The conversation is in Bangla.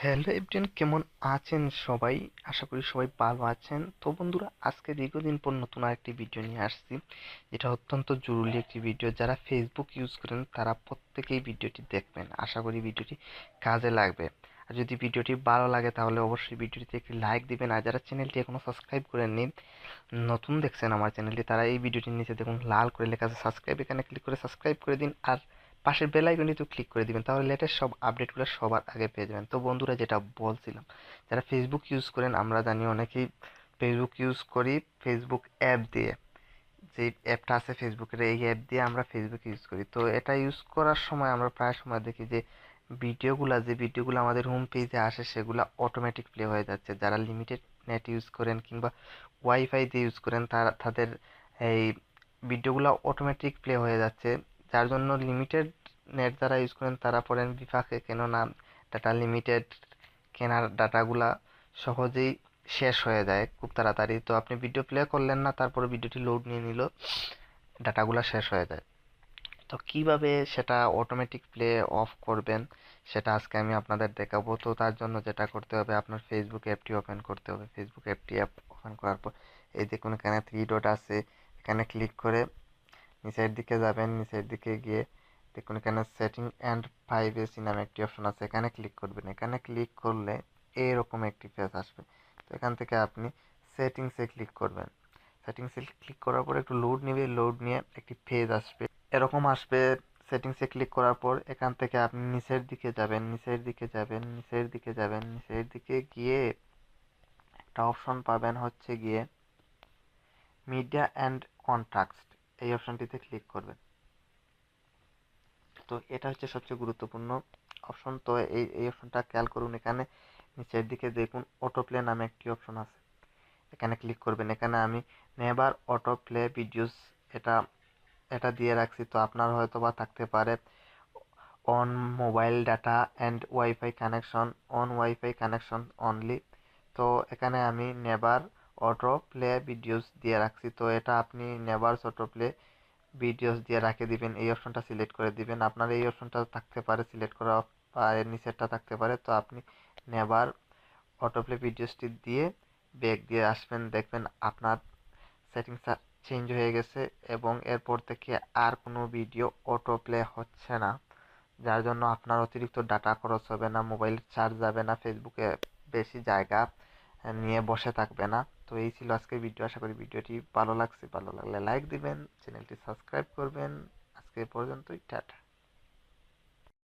হ্যালো এভরিওয়ান, কেমন আছেন সবাই? আশা করি সবাই ভালো আছেন। তো বন্ধুরা, আজকে দীর্ঘদিন পর নতুন আরেকটি ভিডিও নিয়ে আসছি। এটা অত্যন্ত জরুরি একটি ভিডিও যারা ফেসবুক ইউজ করেন, তারা প্রত্যেকেই ভিডিওটি দেখবেন। আশা করি ভিডিওটি কাজে লাগবে। আর যদি ভিডিওটি ভালো লাগে, তাহলে অবশ্যই ভিডিওটিতে একটি লাইক দিবেন। আর যারা চ্যানেলটি এখনও সাবস্ক্রাইব করেননি, নতুন দেখছেন আমার চ্যানেলটি তারা এই ভিডিওটির নিচে দেখুন, লাল করে লেখা আছে সাবস্ক্রাইব এখানে ক্লিক করে সাবস্ক্রাইব করে দিন। আর পাশের বেল আইকনটি তো ক্লিক করে দিবেন, তাহলে লেটেস্ট সব আপডেটগুলো সবার আগে পেয়ে যাবেন। তো বন্ধুরা যেটা বলছিলাম, যারা ফেসবুক ইউজ করেন, আমরা জানি অনেকেই ফেসবুক ইউজ করি ফেসবুক অ্যাপ দিয়ে। যে অ্যাপটা আছে ফেসবুকের এই অ্যাপ দিয়ে আমরা ফেসবুক ইউজ করি। তো এটা ইউজ করার সময় আমরা প্রায় সময় দেখি যে ভিডিওগুলো যে ভিডিওগুলো আমাদের হোম পেজে আসে, সেগুলো অটোমেটিক প্লে হয়ে যাচ্ছে। যারা লিমিটেড নেট ইউজ করেন কিংবা ওয়াইফাই দিয়ে ইউজ করেন, তারা, তাদের এই ভিডিওগুলো অটোমেটিক প্লে হয়ে যাচ্ছে। যার জন্য লিমিটেড নেট যারা ইউজ করেন, তারা পড়েন বিপাকে। কেননা ডাটা লিমিটেড কেনার ডাটাগুলা সহজেই শেষ হয়ে যায় খুব তাড়াতাড়ি। তো আপনি ভিডিও প্লে করলেন না, তারপরে ভিডিওটি লোড নিয়ে নিল ডাটাগুলো শেষ হয়ে যায়। তো কীভাবে সেটা অটোমেটিক প্লে অফ করবেন, সেটা আজকে আমি আপনাদের দেখাবো। তো তার জন্য যেটা করতে হবে, আপনার ফেসবুক অ্যাপটি ওপেন করতে হবে। ফেসবুক অ্যাপটি অ্যাপ ওপেন করার পর এই দেখুন এখানে থ্রি ডট আছে, এখানে ক্লিক করে নিচের দিকে যাবেন, নিচের দিকে গিয়ে দেখুন এখানে সেটিং অ্যান্ড প্রাইভেসি নামে একটি অপশন আছে। এখানে ক্লিক করবেন। এখানে ক্লিক করলে এরকম একটি পেজ আসবে। তো এখান থেকে আপনি সেটিংসে ক্লিক করবেন। সেটিংসে ক্লিক করার পর একটু লোড নেবে। লোড নিয়ে একটি পেজ আসবে। এরকম আসবে সেটিংসে ক্লিক করার পর এখান থেকে আপনি নিচের দিকে যাবেন, নিচের দিকে যাবেন, নিচের দিকে যাবেন, নিচের দিকে গিয়ে একটা অপশন পাবেন হচ্ছে গিয়ে মিডিয়া অ্যান্ড কন্ট্রাক্ট এই অপশনটিতে ক্লিক করবেন। তো এটা হচ্ছে সবচেয়ে গুরুত্বপূর্ণ অপশন তো এই এই অপশনটা খেয়াল করুন এখানে নিচের দিকে দেখুন অটো প্লে নামে একটি অপশন আছে। এখানে ক্লিক করবেন। এখানে আমি নেবার অটো প্লে ভিডিওস এটা এটা দিয়ে রাখছি। তো আপনার হয়তো বা থাকতে পারে on mobile data and wifi connection on wifi connection only তো এখানে আমি নেবার অটো প্লে ভিডিওস দিয়ে রাখছি। তো এটা আপনি নেভারস অটো প্লে ভিডিওস দিয়ে রাখে দিবেন। এই অপশনটা সিলেক্ট করে দিবেন। আপনার এই অপশনটা থাকতে পারে সিলেক্ট করা বা এর নিচেরটা থাকতে পারে। তো আপনি নেভার অটো প্লে ভিডিওসটি দিয়ে ব্যাক দিয়ে আসবেন। দেখবেন আপনার সেটিংস চেঞ্জ হয়ে গেছে এবং এরপর থেকে আর কোনো ভিডিও অটো প্লে হচ্ছে না। যার জন্য আপনার অতিরিক্ত ডাটা খরচ হবে না মোবাইল চার্জ যাবে না ফেসবুকে বেশি জায়গা নিয়ে বসে থাকবে না। তো এই ছিল আজকের ভিডিও আশা করি ভিডিওটি ভালো লাগছে। ভালো লাগলে লাইক দিবেন চ্যানেলটি সাবস্ক্রাইব করবেন। আজকে পর্যন্তই, টাটা।